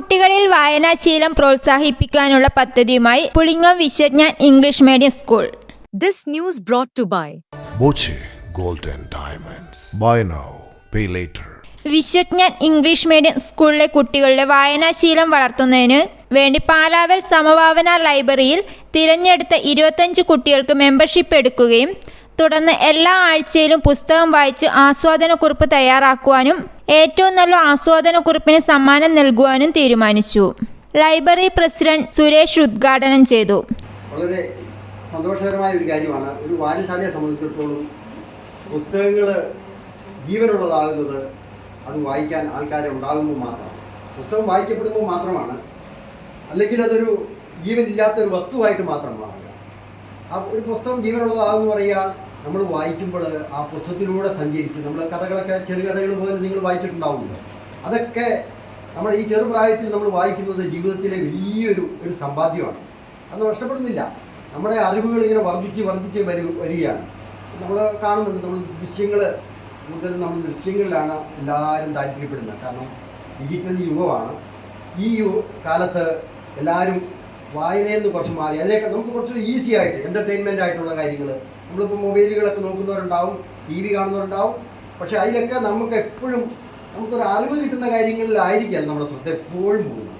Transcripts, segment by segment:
കുട്ടികളിൽ വായനാശീലം പ്രോത്സാഹിപ്പിക്കാനുള്ള പദ്ധതിയുമായി Pulingome Viswajnan English medium school this news brought to by Diamonds. Buy now, pay later. Viswajnan English medium സ്കൂളിലെ കുട്ടികളുടെ വായനാശീലം വളർത്തുന്നതിന് വേണ്ടി പാലാവൽ സമഭാവന ലൈബ്രറിയിൽ തിരഞ്ഞെടുത്ത ഇരുപത്തഞ്ച് കുട്ടികൾക്ക് മെമ്പർഷിപ്പ് എടുക്കുകയും തുടർന്ന് എല്ലാ ആഴ്ചയിലും പുസ്തകം വായിച്ച് ആസ്വാദനക്കുറിപ്പ് തയ്യാറാക്കുവാനും ഏറ്റവും നല്ല ആസ്വാദനക്കുറിപ്പിന് സമ്മാനം നൽകുവാനും തീരുമാനിച്ചു. ലൈബ്രറി പ്രസിഡന്റ് സുരേഷ് ഉദ്ഘാടനം ചെയ്തു. വളരെ സന്തോഷകരമായ ഒരു കാര്യമാണ്. ഒരു വായനശാലയെ സംബന്ധിച്ചിടത്തോളം പുസ്തകങ്ങൾ ജീവനുള്ളതാകുന്നത് അത് വായിക്കാൻ ആൾക്കാരെ ഉണ്ടാകുമ്പോൾ മാത്രമാണ് പുസ്തകം വായിക്കപ്പെടുമ്പോൾ മാത്രമാണ്. അല്ലെങ്കിൽ അതൊരു ജീവനില്ലാത്ത ഒരു വസ്തുവായിട്ട് മാത്രം മാറുക. ആ ഒരു പുസ്തകം ജീവനുള്ളതാകുമെന്ന് പറയുക നമ്മൾ വായിക്കുമ്പോൾ ആ പുസ്തകത്തിലൂടെ സഞ്ചരിച്ച് നമ്മൾ കഥകളൊക്കെ ചെറുകഥകൾ പോലെ നിങ്ങൾ വായിച്ചിട്ടുണ്ടാവുമല്ലോ. അതൊക്കെ നമ്മൾ ഈ ചെറുപ്രായത്തിൽ നമ്മൾ വായിക്കുന്നത് ജീവിതത്തിലെ വലിയൊരു ഒരു സമ്പാദ്യമാണ്. അത് നഷ്ടപ്പെടുന്നില്ല. നമ്മുടെ അറിവുകൾ ഇങ്ങനെ വർദ്ധിച്ച് വർദ്ധിച്ച് വരു വരികയാണ്. നമ്മൾ കാണുന്നുണ്ട് നമ്മൾ ദൃശ്യങ്ങൾ കൂടുതലും നമ്മൾ ദൃശ്യങ്ങളിലാണ് എല്ലാവരും താല്പര്യപ്പെടുന്നത്. കാരണം ഡിജിറ്റൽ യുഗമാണ്. ഈ യു കാലത്ത് എല്ലാവരും വായനയിൽ നിന്ന് കുറച്ച് മാറി. അതിനൊക്കെ നമുക്ക് കുറച്ചുകൂടി ഈസി ആയിട്ട് എന്റർടൈൻമെന്റ് ആയിട്ടുള്ള കാര്യങ്ങൾ. നമ്മളിപ്പോൾ മൊബൈലുകളൊക്കെ നോക്കുന്നവരുണ്ടാവും ടി വി കാണുന്നവരുണ്ടാവും. പക്ഷെ അതിലൊക്കെ നമുക്ക് എപ്പോഴും നമുക്കൊരു അറിവ് കിട്ടുന്ന കാര്യങ്ങളിലായിരിക്കാം നമ്മുടെ ശ്രദ്ധ എപ്പോഴും പോകുന്നത്.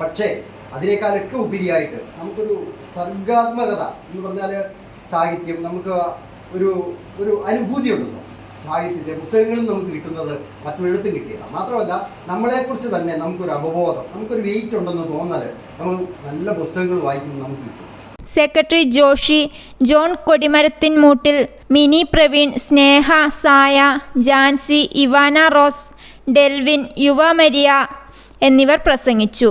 പക്ഷേ അതിനേക്കാളൊക്കെ ഉപരിയായിട്ട് നമുക്കൊരു സർഗാത്മകത എന്ന് പറഞ്ഞാൽ സാഹിത്യം നമുക്ക് ഒരു ഒരു അനുഭൂതി ഉണ്ടല്ലോ. സാഹിത്യത്തെ പുസ്തകങ്ങളിൽ നമുക്ക് കിട്ടുന്നത് മറ്റൊരിടത്തും കിട്ടിയില്ല. മാത്രമല്ല നമ്മളെക്കുറിച്ച് തന്നെ നമുക്കൊരു അവബോധം നമുക്കൊരു വെയിറ്റ് ഉണ്ടെന്ന് തോന്നൽ നമ്മൾ നല്ല പുസ്തകങ്ങൾ വായിക്കുമ്പോൾ നമുക്ക് കിട്ടും. സെക്രട്ടറി ജോഷി ജോൺ കൊടിമരത്തിൻ മൂട്ടിൽ മിനി പ്രവീൺ സ്നേഹ സായ ജാൻസി ഇവാന റോസ് ഡെൽവിൻ യുവ മരിയ എന്നിവർ പ്രസംഗിച്ചു.